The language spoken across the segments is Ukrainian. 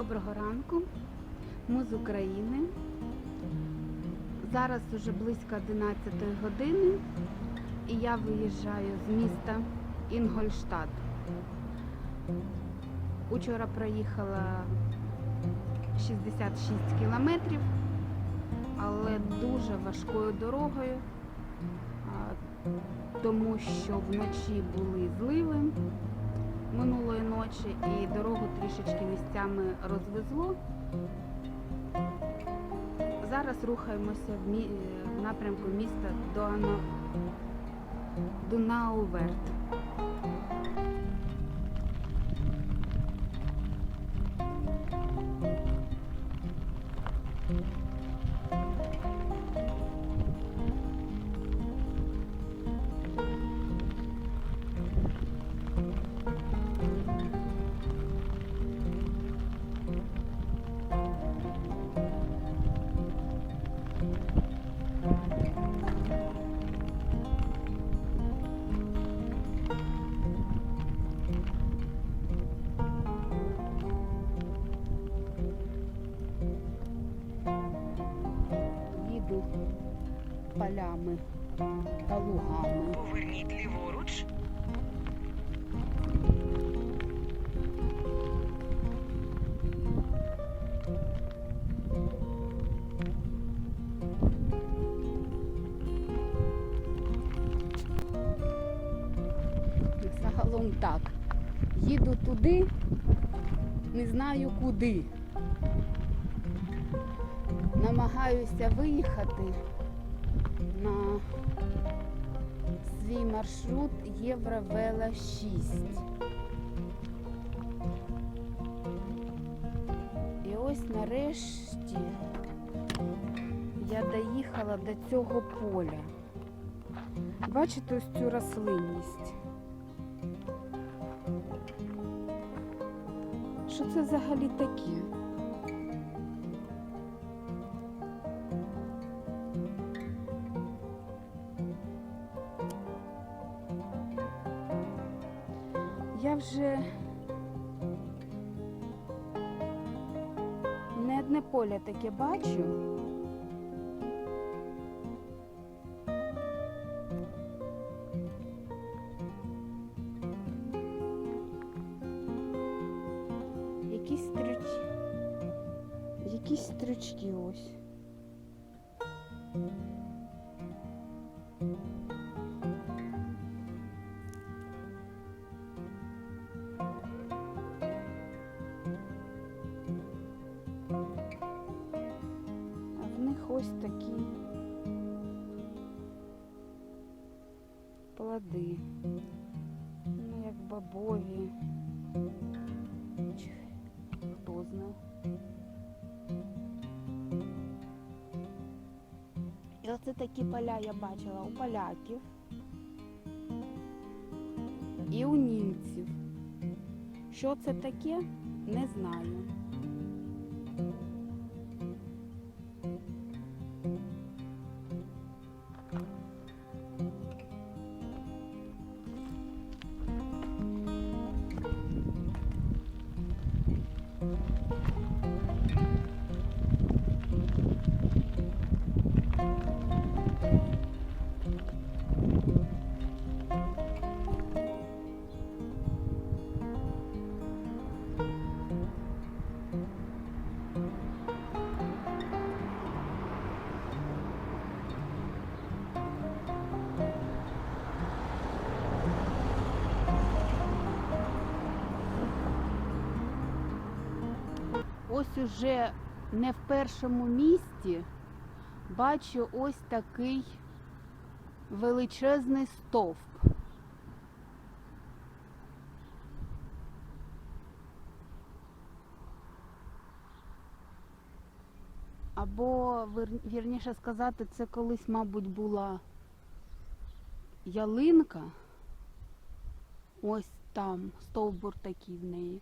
Доброго ранку. Ми з України. Зараз уже близько 11 години і я виїжджаю з міста Інгольштадт. Учора проїхала 66 кілометрів, але дуже важкою дорогою, тому що вночі були зливи минулої ночі і дорогу трішечки місцями розвезло. Зараз рухаємося в, мі... в напрямку міста Дуано... Дунауверт. Та лугами. Поверніть ліворуч. Загалом так. Їду туди, не знаю куди. Намагаюся виїхати на свій маршрут Євровела 6. І ось нарешті я доїхала до цього поля. Бачите ось цю рослинність? Що це взагалі таке? Поле таке бачу. Ось такі плоди. Ну, як бобові. Хто знає. І оце такі поля я бачила у поляків і у німців. Що це таке, не знаю. Уже не в першому місті бачу ось такий величезний стовп. Або, вірніше сказати, це колись, мабуть, була ялинка. Ось там стовбур такий в неї.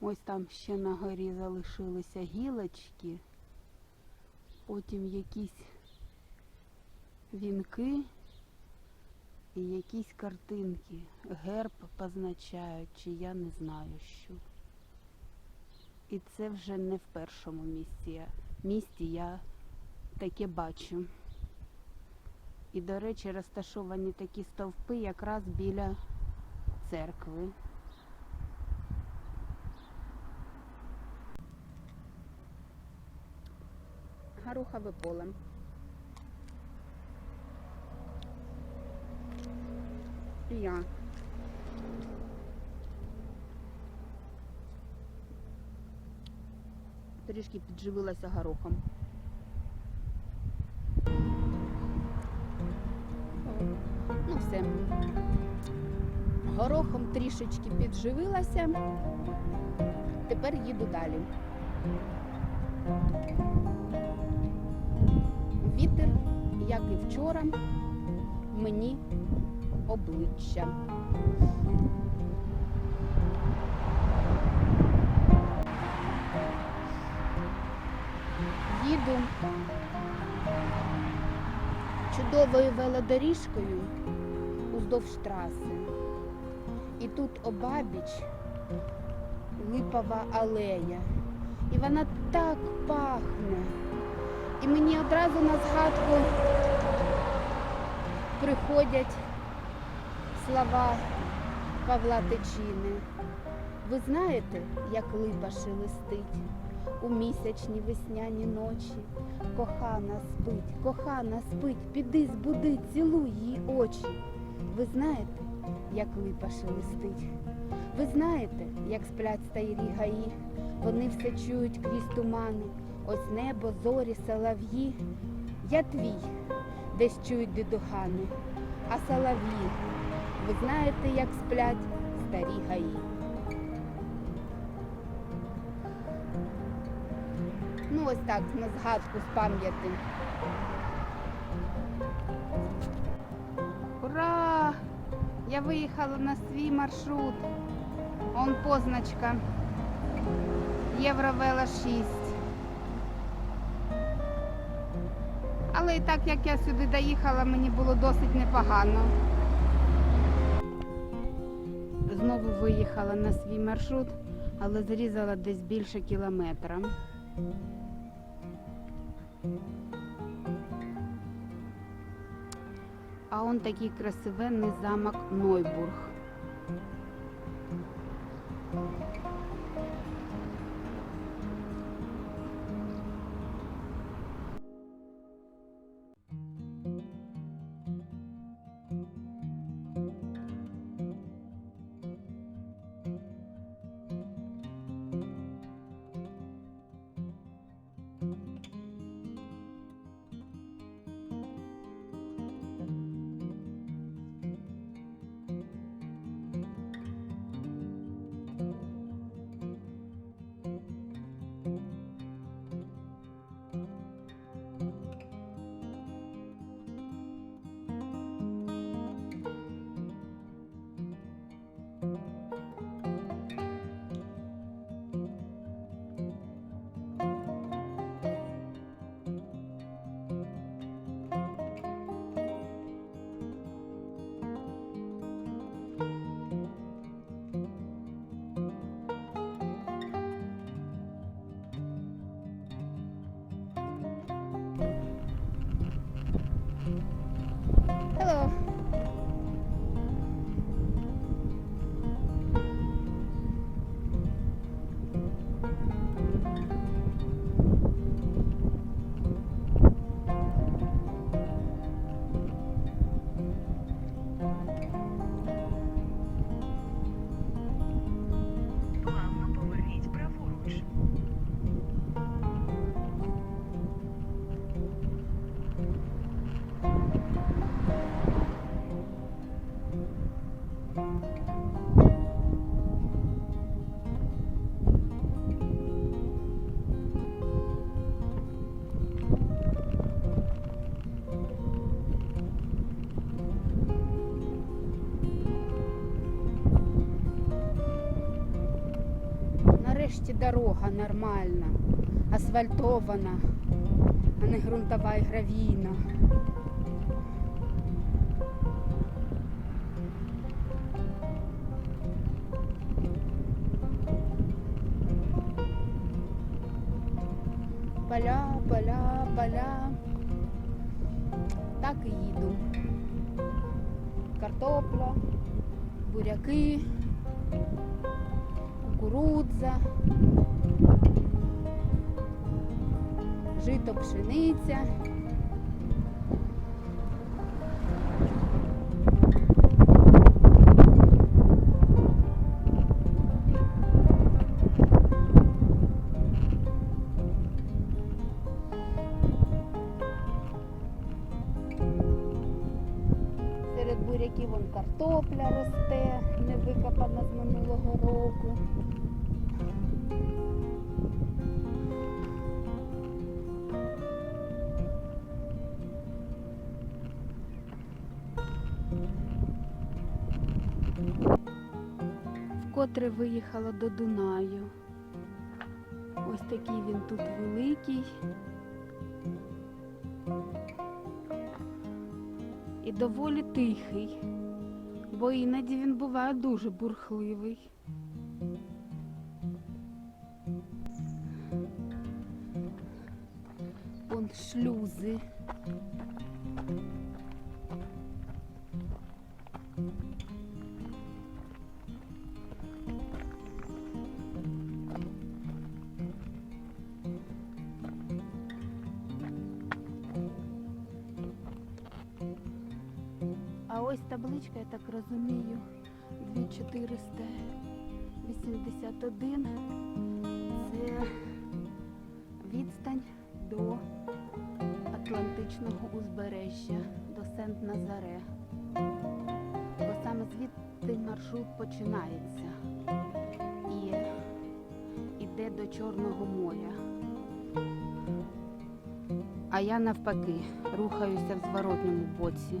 Ось там ще на горі залишилися гілочки, потім якісь вінки і якісь картинки. Герб позначають, чи я не знаю що. І це вже не в першому місці. місті я таке бачу. І, до речі, розташовані такі стовпи якраз біля церкви. Горохове поле. І я. Трішки підживилася горохом. Ну все. Горохом трішечки підживилася. Тепер їду далі. Вітер, як і вчора, мені обличчя. Їду чудовою велодоріжкою уздовж траси. І тут обабіч липова алея. І вона так пахне. І мені одразу на згадку приходять слова Павла Тичини. Ви знаєте, як липа шелестить у місячні весняні ночі. Кохана спить, кохана спить, піди збуди, цілуй її очі. Ви знаєте, як липа шелестить. Ви знаєте, як сплять стайрі гаї, вони все чують крізь тумани, ось небо, зорі, солов'ї. Я твій, десь чують дидухани, а солов'ї, ви знаєте, як сплять старі гаї. Ну, ось так, на згадку з пам'яті. Ура! Я виїхала на свій маршрут. Он позначка. Євровела 6. Але і так як я сюди доїхала, мені було досить непогано. Знову виїхала на свій маршрут, але зрізала десь більше кілометра. А он такий красивенний замок Нойбург. Нарешті дорога нормальна, асфальтована, а не ґрунтова і гравійна. Поля. Так і їду. Картопля, буряки, кукурудза, жито пшениця. Вкотре виїхала до Дунаю. Ось такий він тут великий. і доволі тихий, бо іноді він буває дуже бурхливий. Вон шлюзи. Табличка, я так розумію, 2481. Це відстань до Атлантичного узбережжя, до Сент-Назаре. Бо саме звідти маршрут починається і йде до Чорного моря. А я навпаки рухаюся в зворотньому боці.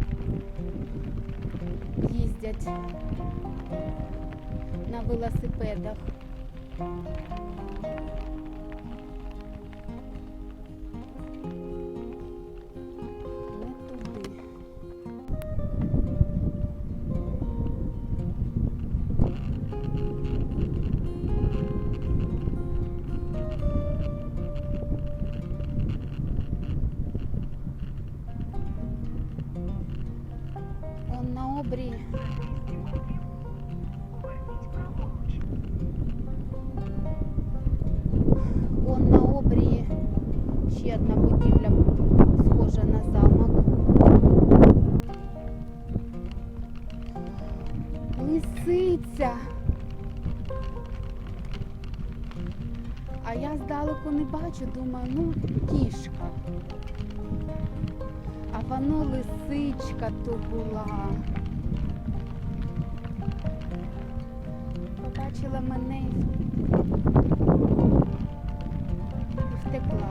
їздять на велосипедах. Поверніть. Он на обрії ще одна будівля схожа на замок. Лисиця. А я здалеку не бачу, думаю, ну кішка. А воно лисичка то була. побачила мене і втекла.